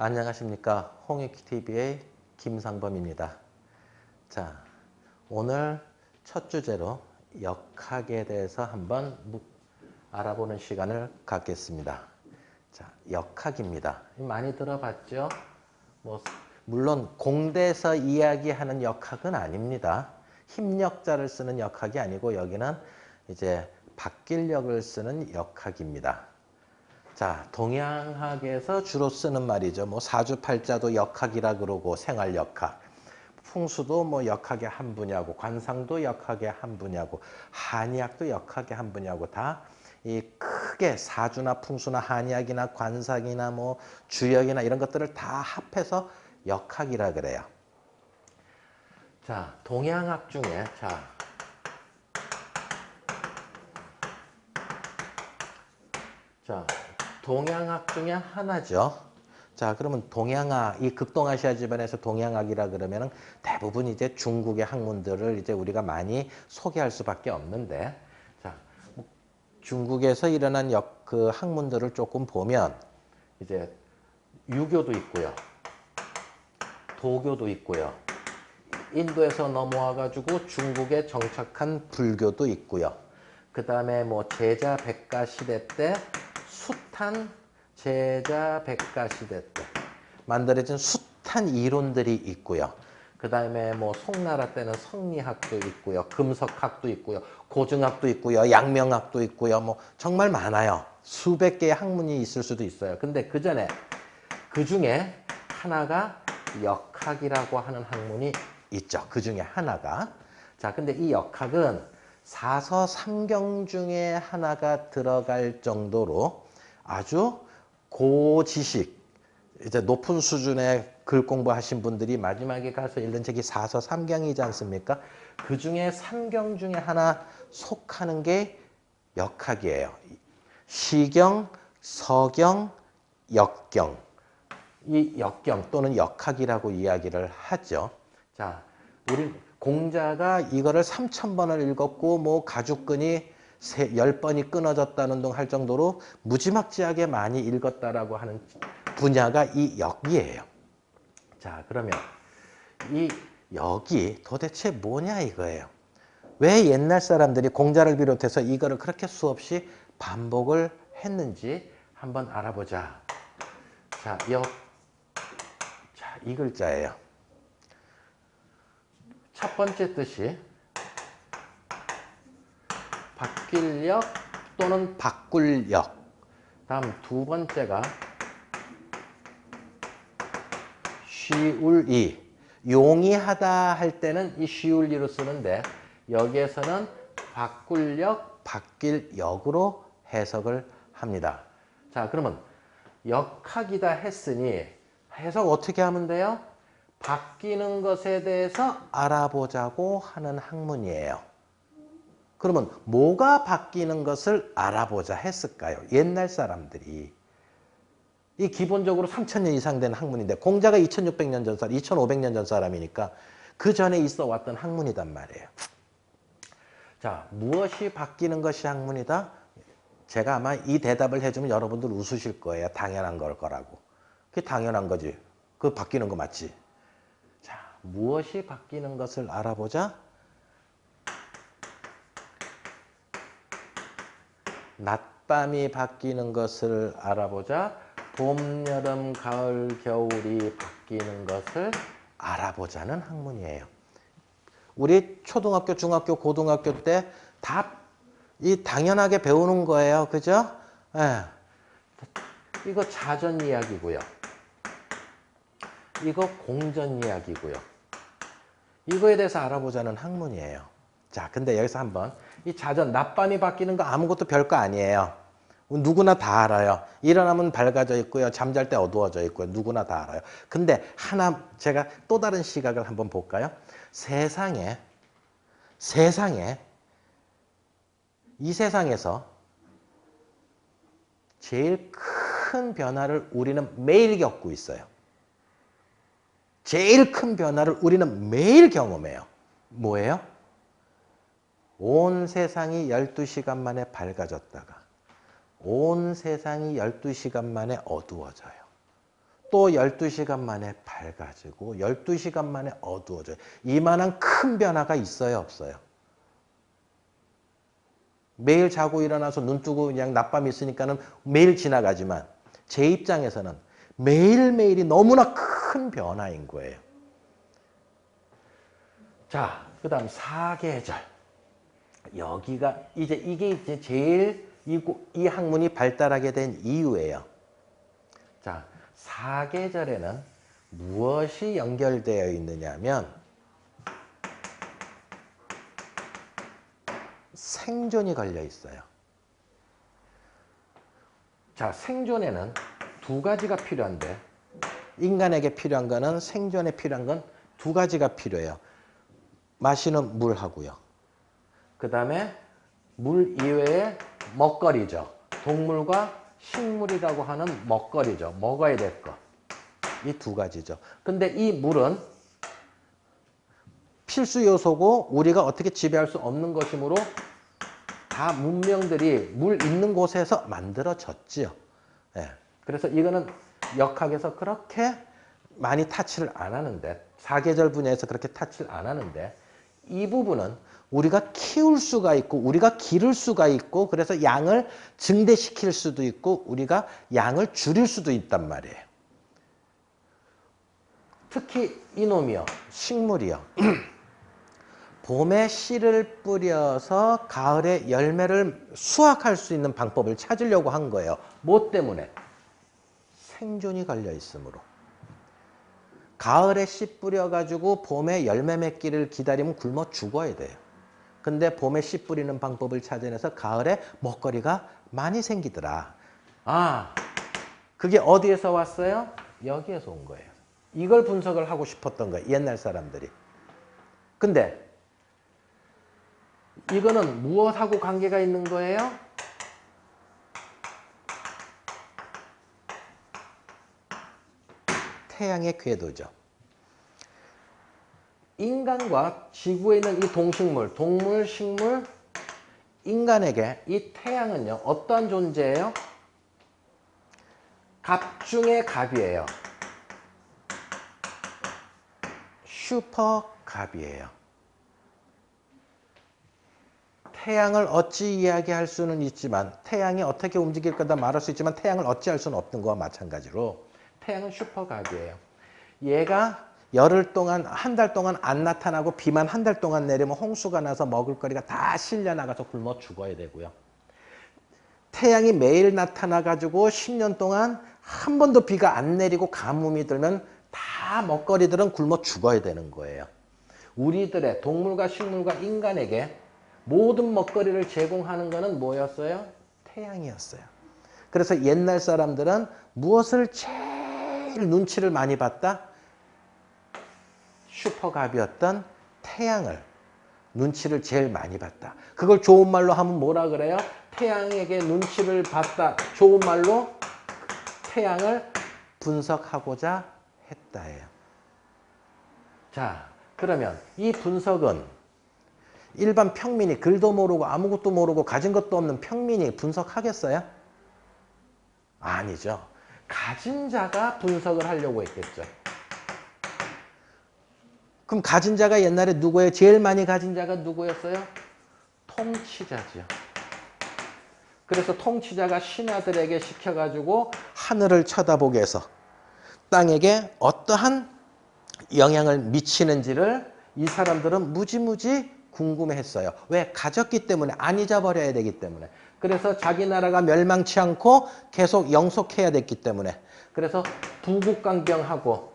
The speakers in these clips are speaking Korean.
안녕하십니까 홍익TV의 김상범입니다. 자 오늘 첫 주제로 역학에 대해서 한번 무- 알아보는 시간을 갖겠습니다. 자 역학입니다. 많이 들어봤죠? 뭐 물론 공대에서 이야기하는 역학은 아닙니다. 힘력자를 쓰는 역학이 아니고 여기는 이제 바뀔력을 쓰는 역학입니다. 자, 동양학에서 주로 쓰는 말이죠. 뭐 사주팔자도 역학이라 그러고 생활 역학. 풍수도 뭐 역학의 한 분야고 관상도 역학의 한 분야고 한의학도 역학의 한 분야고 다 이 크게 사주나 풍수나 한의학이나 관상이나 뭐 주역이나 이런 것들을 다 합해서 역학이라 그래요. 자, 동양학 중에 자 자, 동양학 중에 하나죠. 자, 그러면 동양학, 이 극동아시아 집안에서 동양학이라 그러면은 대부분 이제 중국의 학문들을 이제 우리가 많이 소개할 수밖에 없는데, 자, 뭐 중국에서 일어난 역, 그 학문들을 조금 보면 이제 유교도 있고요. 도교도 있고요. 인도에서 넘어와 가지고 중국에 정착한 불교도 있고요. 그 다음에 뭐 제자 백가 시대 때 숱한 제자 백가 시대 때 만들어진 숱한 이론들이 있고요. 그 다음에 뭐 송나라 때는 성리학도 있고요. 금석학도 있고요. 고증학도 있고요. 양명학도 있고요. 뭐 정말 많아요. 수백 개의 학문이 있을 수도 있어요. 근데 그 전에 그 중에 하나가 역학이라고 하는 학문이 있죠. 그 중에 하나가. 자, 근데 이 역학은 사서 삼경 중에 하나가 들어갈 정도로 아주 고지식, 이제 높은 수준의 글 공부하신 분들이 마지막에 가서 읽는 책이 사서 삼경이지 않습니까? 그 중에 삼경 중에 하나 속하는 게 역학이에요. 시경, 서경, 역경. 이 역경 또는 역학이라고 이야기를 하죠. 자, 우리 공자가 이거를 3천 번을 읽었고 뭐 가죽끈이 세, 10번이 끊어졌다는 등할 정도로 무지막지하게 많이 읽었다라고 하는 분야가 이 역이에요. 자, 그러면 이 역이 도대체 뭐냐 이거예요. 왜 옛날 사람들이 공자를 비롯해서 이거를 그렇게 수없이 반복을 했는지 한번 알아보자. 자, 역. 자, 이 글자예요. 첫 번째 뜻이 바뀔력 또는 바꿀 력. 다음 두 번째가 쉬울이. 용이하다 할 때는 이 쉬울이로 쓰는데 여기에서는 바꿀 력, 바뀔력으로 해석을 합니다. 자, 그러면 역학이다 했으니 해석 어떻게 하면 돼요? 바뀌는 것에 대해서 알아보자고 하는 학문이에요. 그러면 뭐가 바뀌는 것을 알아보자 했을까요? 옛날 사람들이. 이 기본적으로 3,000년 이상 된 학문인데 공자가 2,600년 전 사람, 2,500년 전 사람이니까 그 전에 있어 왔던 학문이단 말이에요. 자, 무엇이 바뀌는 것이 학문이다? 제가 아마 이 대답을 해주면 여러분들 웃으실 거예요. 당연한 걸 거라고. 그게 당연한 거지. 그 바뀌는 거 맞지? 자, 무엇이 바뀌는 것을 알아보자. 낮밤이 바뀌는 것을 알아보자. 봄, 여름, 가을, 겨울이 바뀌는 것을 알아보자는 학문이에요. 우리 초등학교, 중학교, 고등학교 때 다 이 당연하게 배우는 거예요. 그죠? 예. 이거 자전 이야기고요. 이거 공전 이야기고요. 이거에 대해서 알아보자는 학문이에요. 자, 근데 여기서 한번 이 자전 낮밤이 바뀌는 거 아무것도 별거 아니에요. 누구나 다 알아요. 일어나면 밝아져 있고요. 잠잘 때 어두워져 있고요. 누구나 다 알아요. 근데 하나 제가 또 다른 시각을 한번 볼까요? 세상에 세상에 이 세상에서 제일 큰 변화를 우리는 매일 겪고 있어요. 제일 큰 변화를 우리는 매일 경험해요. 뭐예요? 온 세상이 12시간 만에 밝아졌다가 온 세상이 12시간 만에 어두워져요. 또 12시간 만에 밝아지고 12시간 만에 어두워져요. 이만한 큰 변화가 있어요, 없어요? 매일 자고 일어나서 눈 뜨고 그냥 낮밤 있으니까는 매일 지나가지만 제 입장에서는 매일매일이 너무나 큰 변화인 거예요. 자, 그 다음 사계절. 여기가 이제 이게 이제 제일 이, 고- 이 학문이 발달하게 된 이유예요. 자, 사계절에는 무엇이 연결되어 있느냐면 생존이 걸려 있어요. 자, 생존에는 두 가지가 필요한데 인간에게 필요한 거는 생존에 필요한 건 두 가지가 필요해요. 마시는 물하고요. 그 다음에 물 이외에 먹거리죠. 동물과 식물이라고 하는 먹거리죠. 먹어야 될 것. 이 두 가지죠. 근데 이 물은 필수 요소고 우리가 어떻게 지배할 수 없는 것이므로 다 문명들이 물 있는 곳에서 만들어졌지요. 예. 그래서 이거는 역학에서 그렇게 많이 타치를 안 하는데 사계절 분야에서 그렇게 타치를 안 하는데 이 부분은 우리가 키울 수가 있고 우리가 기를 수가 있고 그래서 양을 증대시킬 수도 있고 우리가 양을 줄일 수도 있단 말이에요. 특히 이놈이요. 식물이요. 봄에 씨를 뿌려서 가을에 열매를 수확할 수 있는 방법을 찾으려고 한 거예요. 뭐 때문에? 생존이 걸려 있으므로. 가을에 씨 뿌려가지고 봄에 열매 맺기를 기다리면 굶어 죽어야 돼요. 근데 봄에 씨 뿌리는 방법을 찾아내서 가을에 먹거리가 많이 생기더라. 아, 그게 어디에서 왔어요? 여기에서 온 거예요. 이걸 분석을 하고 싶었던 거예요. 옛날 사람들이. 근데 이거는 무엇하고 관계가 있는 거예요? 태양의 궤도죠. 인간과 지구에 있는 이 동식물, 동물, 식물, 인간에게 이 태양은요, 어떠한 존재예요? 갑 중의 갑이에요. 슈퍼 갑이에요. 태양을 어찌 이야기할 수는 있지만 태양이 어떻게 움직일 거다 말할 수 있지만 태양을 어찌 할 수는 없는 거와 마찬가지로 태양은 슈퍼갑이에요. 얘가 열흘 동안 한 달 동안 안 나타나고 비만 한 달 동안 내리면 홍수가 나서 먹을 거리가 다 실려 나가서 굶어 죽어야 되고요. 태양이 매일 나타나 가지고 10년 동안 한 번도 비가 안 내리고 가뭄이 들면 다 먹거리들은 굶어 죽어야 되는 거예요. 우리들의 동물과 식물과 인간에게 모든 먹거리를 제공하는 것은 뭐였어요? 태양이었어요. 그래서 옛날 사람들은 무엇을 제일 눈치를 많이 봤다? 슈퍼갑이었던 태양을 눈치를 제일 많이 봤다. 그걸 좋은 말로 하면 뭐라 그래요? 태양에게 눈치를 봤다. 좋은 말로 태양을 분석하고자 했다예요. 자, 그러면 이 분석은 일반 평민이 글도 모르고 아무것도 모르고 가진 것도 없는 평민이 분석하겠어요? 아니죠. 가진 자가 분석을 하려고 했겠죠. 그럼 가진 자가 옛날에 누구예요? 제일 많이 가진 자가 누구였어요? 통치자지요. 그래서 통치자가 신하들에게 시켜가지고 하늘을 쳐다보게 해서 땅에게 어떠한 영향을 미치는지를 이 사람들은 무지무지 궁금해했어요. 왜? 가졌기 때문에 안 잊어버려야 되기 때문에. 그래서 자기 나라가 멸망치 않고 계속 영속해야 됐기 때문에. 그래서 부국강병하고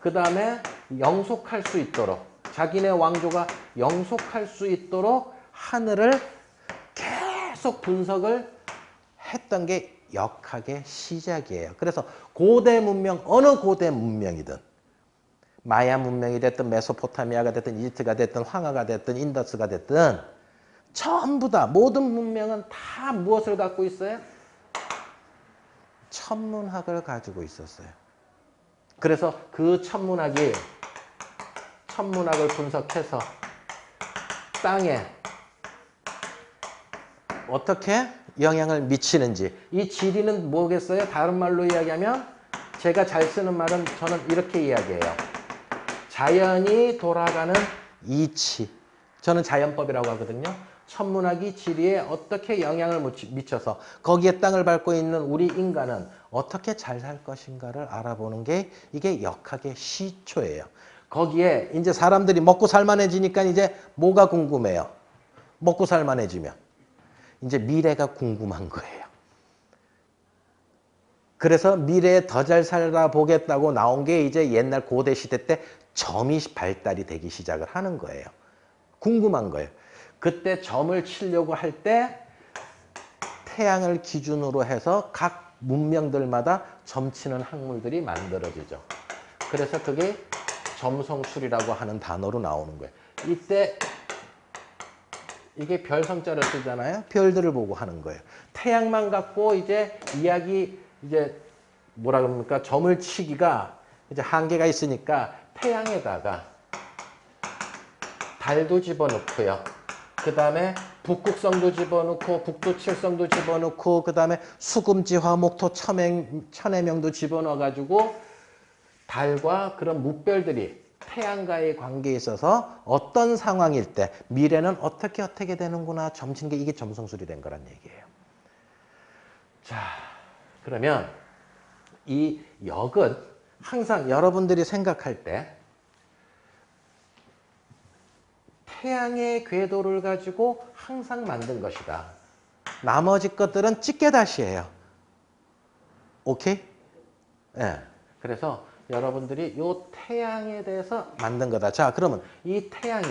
그 다음에 영속할 수 있도록 자기네 왕조가 영속할 수 있도록 하늘을 계속 분석을 했던 게 역학의 시작이에요. 그래서 고대 문명 어느 고대 문명이든 마야 문명이 됐든 메소포타미아가 됐든 이집트가 됐든 황하가 됐든 인더스가 됐든 전부 다 모든 문명은 다 무엇을 갖고 있어요? 천문학을 가지고 있었어요. 그래서 그 천문학이 천문학을 분석해서 땅에 어떻게 영향을 미치는지 이 지리는 뭐겠어요? 다른 말로 이야기하면 제가 잘 쓰는 말은 저는 이렇게 이야기해요. 자연이 돌아가는 이치. 저는 자연법이라고 하거든요. 천문학이 지리에 어떻게 영향을 미쳐서 거기에 땅을 밟고 있는 우리 인간은 어떻게 잘 살 것인가를 알아보는 게 이게 역학의 시초예요. 거기에 이제 사람들이 먹고 살만해지니까 이제 뭐가 궁금해요? 먹고 살만해지면 이제 미래가 궁금한 거예요. 그래서 미래에 더 잘 살아보겠다고 나온 게 이제 옛날 고대 시대 때 점이 발달이 되기 시작을 하는 거예요. 궁금한 거예요. 그때 점을 치려고 할 때 태양을 기준으로 해서 각 문명들마다 점치는 학물들이 만들어지죠. 그래서 그게 점성술이라고 하는 단어로 나오는 거예요. 이때 이게 별성자를 쓰잖아요. 별들을 보고 하는 거예요. 태양만 갖고 이제 이야기 이제 뭐라 그럽니까? 점을 치기가 이제 한계가 있으니까 태양에다가 달도 집어넣고요. 그 다음에 북극성도 집어넣고 북두칠성도 집어넣고 그 다음에 수금지 화 목토 천행, 천해명도 집어넣어가지고 달과 그런 무별들이 태양과의 관계에 있어서 어떤 상황일 때 미래는 어떻게 어떻게 되는구나 점친 게 이게 점성술이 된 거란 얘기예요. 자, 그러면 이 역은 항상 여러분들이 생각할 때 태양의 궤도를 가지고 항상 만든 것이다. 나머지 것들은 찌개다시예요. 오케이? 예. 그래서 여러분들이 이 태양에 대해서 만든 거다. 자, 그러면 이 태양이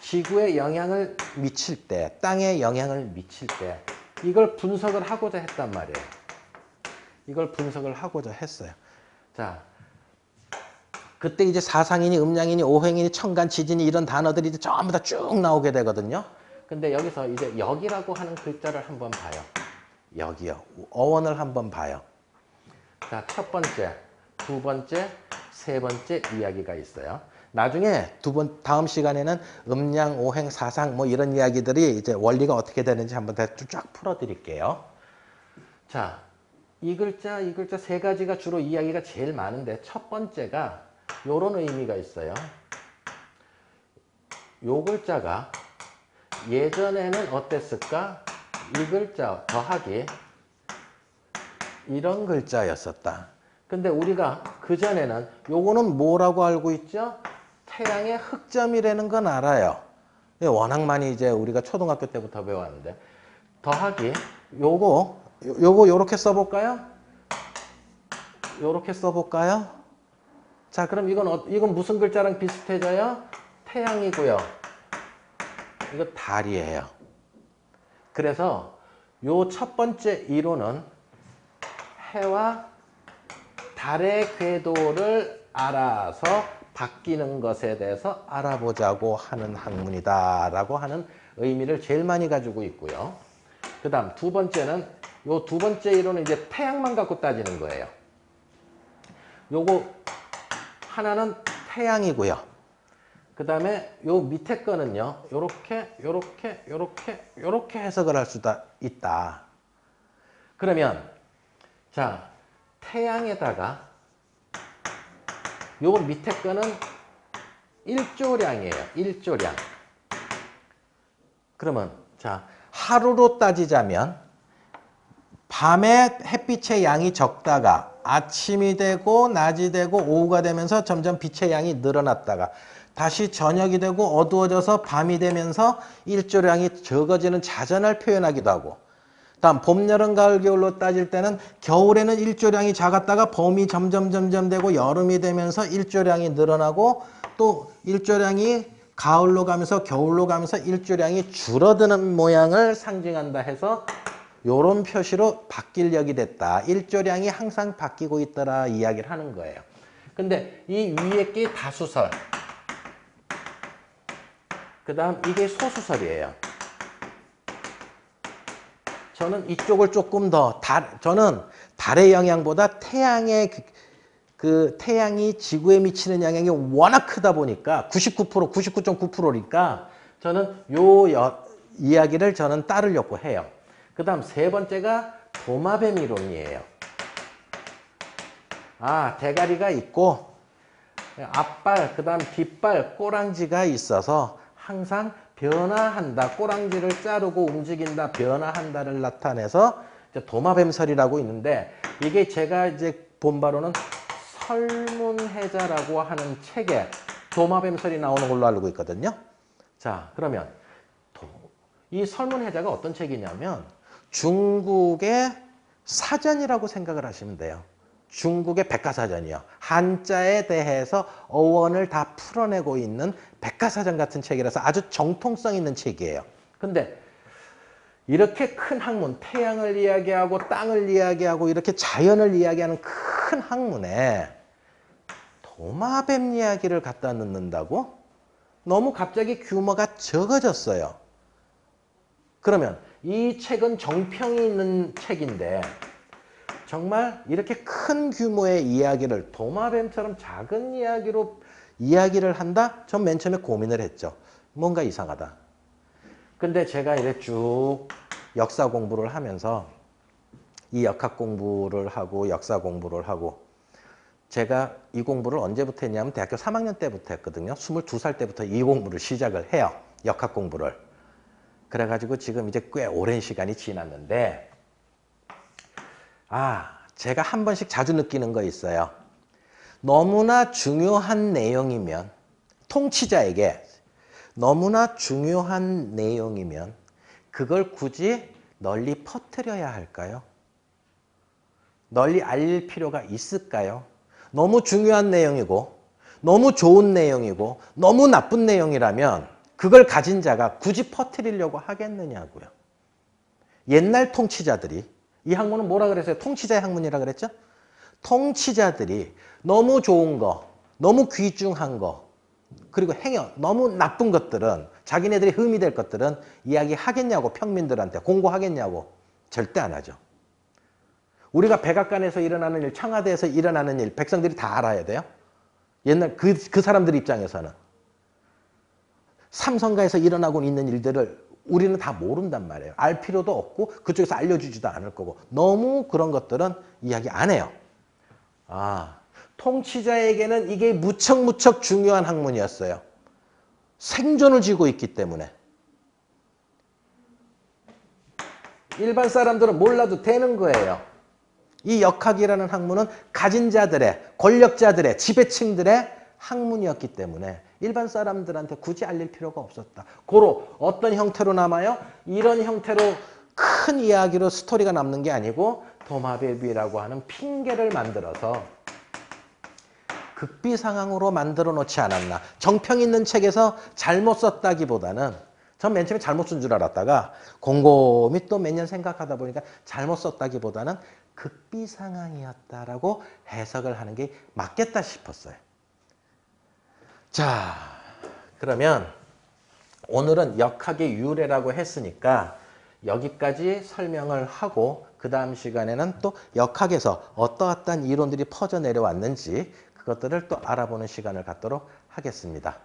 지구에 영향을 미칠 때, 땅에 영향을 미칠 때, 이걸 분석을 하고자 했단 말이에요. 이걸 분석을 하고자 했어요. 자, 그때 이제 사상이니 음양이니 오행이니 천간 지진이 이런 단어들이 이제 전부 다 쭉 나오게 되거든요. 근데 여기서 이제 역이라고 하는 글자를 한번 봐요. 역이요. 어원을 한번 봐요. 자, 첫 번째, 두 번째, 세 번째 이야기가 있어요. 나중에 두 번 다음 시간에는 음양, 오행, 사상 뭐 이런 이야기들이 이제 원리가 어떻게 되는지 한번 쫙 풀어 드릴게요. 자, 이 글자, 이 글자 세 가지가 주로 이야기가 제일 많은데 첫 번째가 요런 의미가 있어요. 요 글자가 예전에는 어땠을까? 이 글자 더하기 이런 글자였었다. 근데 우리가 그전에는 요거는 뭐라고 알고 있죠? 태양의 흑점이라는 건 알아요. 예, 워낙 많이 이제 우리가 초등학교 때부터 배웠는데 더하기 요거 요- 요거 요렇게 써볼까요? 요렇게 써볼까요? 자 그럼 이건 어, 이건 무슨 글자랑 비슷해져요? 태양이고요. 이거 달이에요. 그래서 요 첫 번째 이론은 해와 달의 궤도를 알아서 바뀌는 것에 대해서 알아보자고 하는 학문이다 라고 하는 의미를 제일 많이 가지고 있고요. 그 다음 두 번째는 요 두 번째 이론은 이제 태양만 갖고 따지는 거예요. 요거 하나는 태양이고요. 그 다음에 요 밑에 거는요. 요렇게 요렇게 요렇게 요렇게 해석을 할 수가 있다. 그러면 자 태양에다가 요 밑에 거는 일조량이에요. 일조량. 그러면 자 하루로 따지자면 밤에 햇빛의 양이 적다가 아침이 되고 낮이 되고 오후가 되면서 점점 빛의 양이 늘어났다가 다시 저녁이 되고 어두워져서 밤이 되면서 일조량이 적어지는 자전을 표현하기도 하고 다음 봄, 여름, 가을, 겨울로 따질 때는 겨울에는 일조량이 작았다가 봄이 점점 점점 되고 여름이 되면서 일조량이 늘어나고 또 일조량이 가을로 가면서 겨울로 가면서 일조량이 줄어드는 모양을 상징한다 해서 요런 표시로 바뀔 역이 됐다. 일조량이 항상 바뀌고 있더라 이야기를 하는 거예요. 근데 이 위에 게 다수설. 그 다음 이게 소수설이에요. 저는 이쪽을 조금 더 달, 저는 달의 영향보다 태양의 그, 그 태양이 지구에 미치는 영향이 워낙 크다 보니까 99% 99.9%니까 저는 요 여, 이야기를 저는 따르려고 해요. 그 다음 세 번째가 도마뱀 이론이에요. 아 대가리가 있고 앞발 그 다음 뒷발 꼬랑지가 있어서 항상 변화한다. 꼬랑지를 자르고 움직인다. 변화한다를 나타내서 도마뱀설이라고 있는데 이게 제가 이제 본 바로는 설문해자라고 하는 책에 도마뱀설이 나오는 걸로 알고 있거든요. 자, 그러면 도- 이 설문해자가 어떤 책이냐면 중국의 사전이라고 생각을 하시면 돼요. 중국의 백과사전이요. 한자에 대해서 어원을 다 풀어내고 있는 백과사전 같은 책이라서 아주 정통성 있는 책이에요. 근데 이렇게 큰 학문, 태양을 이야기하고 땅을 이야기하고 이렇게 자연을 이야기하는 큰 학문에 도마뱀 이야기를 갖다 넣는다고? 너무 갑자기 규모가 적어졌어요. 그러면 이 책은 정평이 있는 책인데 정말 이렇게 큰 규모의 이야기를 도마뱀처럼 작은 이야기로 이야기를 한다? 전 맨 처음에 고민을 했죠. 뭔가 이상하다. 근데 제가 이래 쭉 역사 공부를 하면서 이 역학 공부를 하고 역사 공부를 하고 제가 이 공부를 언제부터 했냐면 대학교 3학년 때부터 했거든요. 22살 때부터 이 공부를 시작을 해요. 역학 공부를. 그래가지고 지금 이제 꽤 오랜 시간이 지났는데 아, 제가 한 번씩 자주 느끼는 거 있어요. 너무나 중요한 내용이면 통치자에게 너무나 중요한 내용이면 그걸 굳이 널리 퍼뜨려야 할까요? 널리 알릴 필요가 있을까요? 너무 중요한 내용이고 너무 좋은 내용이고 너무 나쁜 내용이라면 그걸 가진 자가 굳이 퍼뜨리려고 하겠느냐고요. 옛날 통치자들이 이 학문은 뭐라 그랬어요? 통치자의 학문이라 그랬죠? 통치자들이 너무 좋은 거, 너무 귀중한 거, 그리고 행여 너무 나쁜 것들은 자기네들이 흠이 될 것들은 이야기하겠냐고 평민들한테 공고하겠냐고 절대 안 하죠. 우리가 백악관에서 일어나는 일, 청와대에서 일어나는 일, 백성들이 다 알아야 돼요. 옛날 그, 그 사람들 입장에서는 삼성가에서 일어나고 있는 일들을 우리는 다 모른단 말이에요. 알 필요도 없고 그쪽에서 알려주지도 않을 거고 너무 그런 것들은 이야기 안 해요. 아, 통치자에게는 이게 무척 무척 중요한 학문이었어요. 생존을 쥐고 있기 때문에. 일반 사람들은 몰라도 되는 거예요. 이 역학이라는 학문은 가진 자들의, 권력자들의, 지배층들의 학문이었기 때문에 일반 사람들한테 굳이 알릴 필요가 없었다. 고로 어떤 형태로 남아요? 이런 형태로 큰 이야기로 스토리가 남는 게 아니고 도마뱀이라고 하는 핑계를 만들어서 극비 상황으로 만들어 놓지 않았나. 정평 있는 책에서 잘못 썼다기보다는 전 맨 처음에 잘못 쓴 줄 알았다가 곰곰이 또 몇 년 생각하다 보니까 잘못 썼다기보다는 극비 상황이었다라고 해석을 하는 게 맞겠다 싶었어요. 자, 그러면 오늘은 역학의 유래라고 했으니까 여기까지 설명을 하고 그 다음 시간에는 또 역학에서 어떠한 이론들이 퍼져 내려왔는지 그것들을 또 알아보는 시간을 갖도록 하겠습니다.